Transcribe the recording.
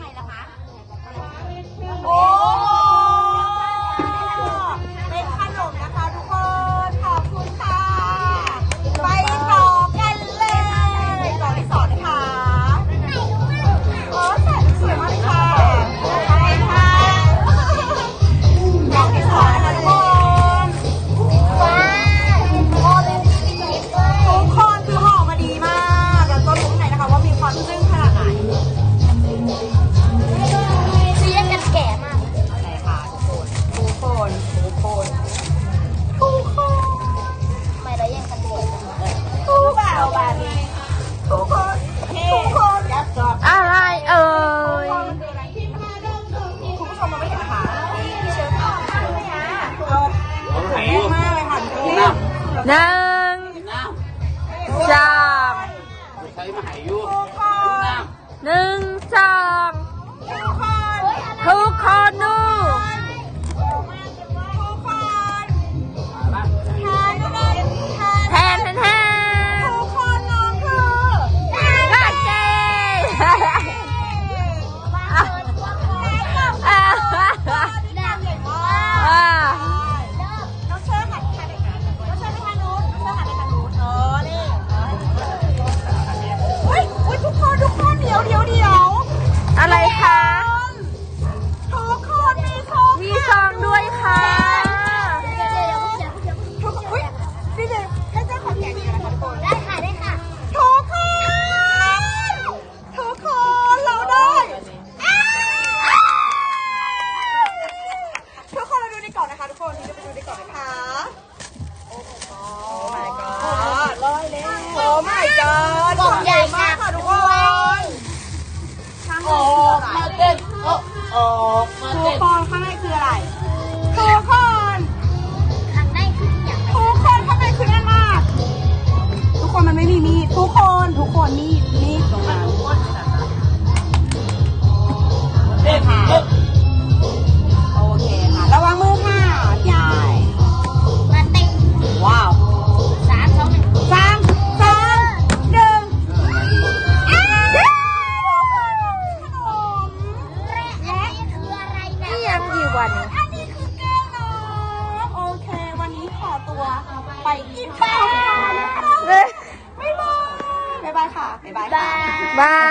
này là หนึ่งสามหนึ่ง ทุกคนที่จะไปดูดีกว่าไหมคะโอ้โหโอ้ร้อยเลยโอ้ my god กล่องใหญ่มากค่ะทุกคนออกมาเต้นออกมาทุเต้กคนข้างในคืออะไรคือข้อ ไปกินปลาบ๊ายบายค่ะบายค่ะ บาย